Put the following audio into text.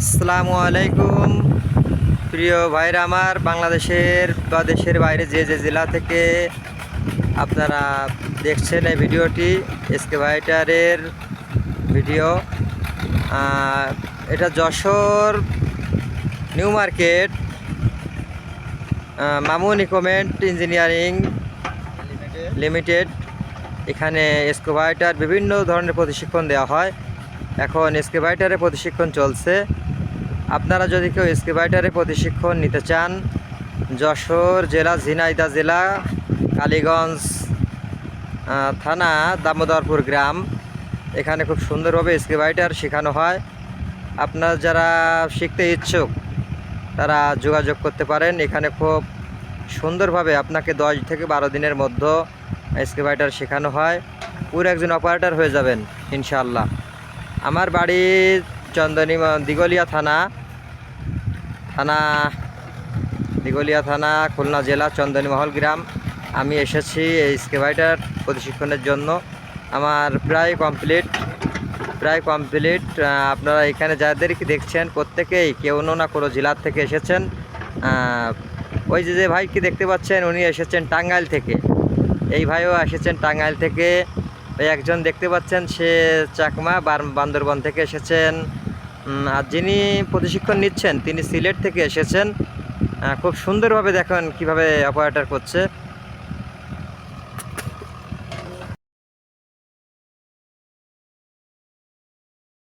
আসসালামু আলাইকুম। প্রিয় ভাইরা আমার, বাংলাদেশের বা দেশের বাইরে যে যে জেলা থেকে আপনারা দেখছেন এই ভিডিওটি এসকে ভাইটারের ভিডিও। এটা Jessore new market Mamun equipment engineering limited. এখানে এসকোভাইটার বিভিন্ন ধরনের প্রশিক্ষণ দেওয়া হয়। এখন এসকোভাইটারের প্রশিক্ষণ চলছে। আপনারা যদি কেউ এসকোভাইটারের প্রশিক্ষণ নিতে চান, যশোর জেলা ঝিনাইদা জেলা, কালীগঞ্জ থানা, দামোদরপুর গ্রাম, এখানে খুব সুন্দরভাবে এসকোভাইটার শেখানো হয়। আপনারা যারা শিখতে ইচ্ছুক, তারা যোগাযোগ করতে পারেন। এখানে খুব সুন্দরভাবে আপনাকে দশ থেকে বারো দিনের মধ্যে এসকেভাইটার শেখানো হয়। পুরো একজন অপারেটর হয়ে যাবেন ইনশাল্লাহ আমার বাড়ি চন্দনী দিগলিয়া থানা। থানা, দিগলিয়া থানা, খুলনা জেলা, চন্দনীমহল গ্রাম। আমি এসেছি এই স্কেভাইটার প্রশিক্ষণের জন্য। আমার প্রায় কমপ্লিট প্রায় কমপ্লিট। আপনারা এখানে যাদেরকে দেখছেন, প্রত্যেকেই কেউ না কোনো জেলার থেকে এসেছেন। ওই যে যে ভাইকে দেখতে পাচ্ছেন, উনি এসেছেন টাঙ্গাইল থেকে। এই ভাইও এসেছেন টাঙ্গাইল থেকে। একজন দেখতে পাচ্ছেন, সে চাকমা বার- বান্দরবন থেকে এসেছেন। আর যিনি প্রশিক্ষণ নিচ্ছেন, তিনি সিলেট থেকে এসেছেন। খুব সুন্দরভাবে দেখেন কীভাবে অপারেটর করছে।